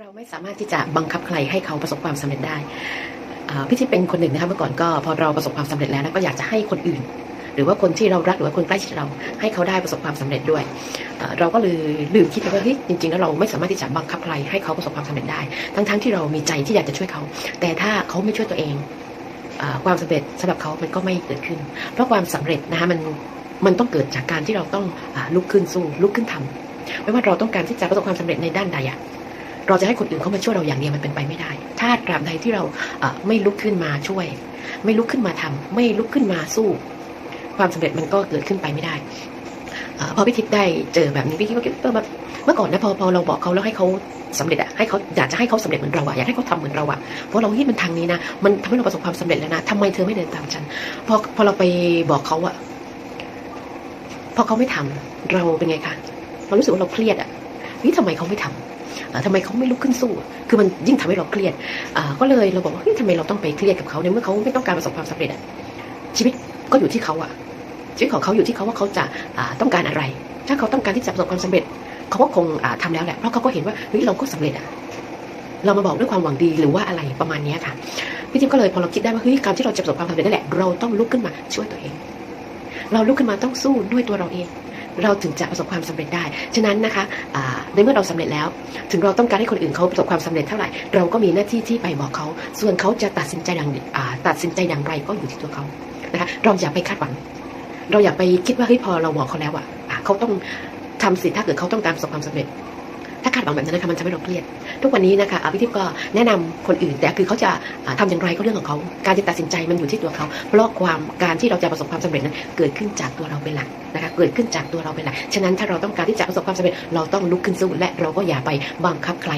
เราไม่สามารถที่จะบังคับใครให้เขาประสบความสำเร็จได้พี่ที่เป็นคนหนึ่งนะคะเมื่อก่อนก็พอเราประสบความสำเร็จแล้วนะก็อยากจะให้คนอื่น หรือว่าคนที่เรารักหรือว่าคนใกล้ชิดเราให้เขาได้ประสบความสำเร็จด้วย เราก็เลยลืมคิดไปว่าเฮ้ยจริงๆแล้วเราไม่สามารถที่จะบังคับใครให้เขาประสบความสำเร็จได้ ทั้งๆที่เรามีใจที่อยากจะช่วยเขา แต่ถ้าเขาไม่ช่วยตัวเองอความสำเร็จสำหรับเขามันก็ไม่เกิดขึ้น เพราะความสำเร็จนะคะมันมันต้องเกิดจากการที่เราต้องอลุกขึ้นสู้ลุกขึ้นทำไม่ว่าเราต้องการที่จะประสบความสำเร็จในด้านใดอะ เราจะให้คนอื่นเข้ามาช่วยเราอย่างเดียวมันเป็นไปไม่ได้ ถ้าตราบใดที่เราไม่ลุกขึ้นมาช่วย ไม่ลุกขึ้นมาทำไม่ลุกขึ้นมาสู้ ความสำเร็จมันก็เกิดขึ้นไปไม่ได้พอพี่ทิพย์ได้เจอแบบนี้พี่ทิพย์ก็คิดแบบเมื่อก่อนนะพอพอเราบอกเขาแล้วให้เขาสำเร็จอะให้เขาอยากจะให้เขาสำเร็จเหมือนเราอะอยากให้เขาทำเหมือนเราอะเพราะเราเฮ้ยมันทางนี้นะมันทำให้เราประสบความสำเร็จแล้วนะทำไมเธอไม่เดินตามฉันพอพอเราไปบอกเขาอะพอเขาไม่ทำเราเป็นไงคะเรารู้สึกว่าเราเครียดอะเฮ้ยทำไมเขาไม่ทำเอ่อ ทำไมเขาไม่ลุกขึ้นสู้ คือมันยิ่งทำให้เราเครียดก็เลยเราบอกว่าเฮ้ยทำไมเราต้องไปเครียดกับเขาในเมื่อเขาไม่ต้องการประสบความสำเร็จอะชีวิตก็อยู่ที่เขาอะชีวิตของเขาอยู่ที่เขาว่าเขาจะต้องการอะไร ถ้าเขาต้องการที่จะประสบความสำเร็จเขาก็คงอ่าทำแล้วแหละเพราะเขาก็เห็นว่าเฮ้ยเราก็สำเร็จอะเรามาบอกด้วยความหวังดีหรือว่าอะไรประมาณนี้ค่ะพี่จิ๊บก็เลยพอเราคิดได้ว่าเฮ้ยการที่เราจะประสบความสำเร็จนั่นแหละเราต้องลุกขึ้นมาช่วยตัวเอง เราลุกขึ้นมาต้องสู้ด้วยตัวเราเอง เราถึงจะประสบความสำเร็จได้ ฉะนั้นนะคะในเมื่อเราสำเร็จแล้ว ถึงเราต้องการให้คนอื่นเขาประสบความสำเร็จเท่าไหร่ เราก็มีหน้าที่ที่ไปบอกเขา ส่วนเขาจะตัดสินใจอย่างตัดสินใจอย่างไรก็อยู่ที่ตัวเขานะคะเราอย่าไปคาดหวัง เราอย่าไปคิดว่าเฮ้ยพอเราบอกเขาแล้วอะอะเขาต้องทำสิถ้าเกิดเขาต้องการประสบความสำเร็จ ถ้าคาดหวังแบบนั้นนะคะมันจะไม่เราเครียด ทุกวันนี้นะคะอาพิทิพย์ก็แนะนำคนอื่น แต่คือเขาจะทำทำอย่างไรก็เรื่องของเขา การจะตัดสินใจมันอยู่ที่ตัวเขา เพราะความการที่เราจะประสบความสำเร็จนั้นเกิดขึ้นจากตัวเราเป็นหลักนะคะเกิดขึ้นจากตัวเราเป็นหลักฉะนั้นถ้าเราต้องการที่จะประสบความสำเร็จเราต้องลุกขึ้นสู้และเราก็อย่าไปบังคับใคร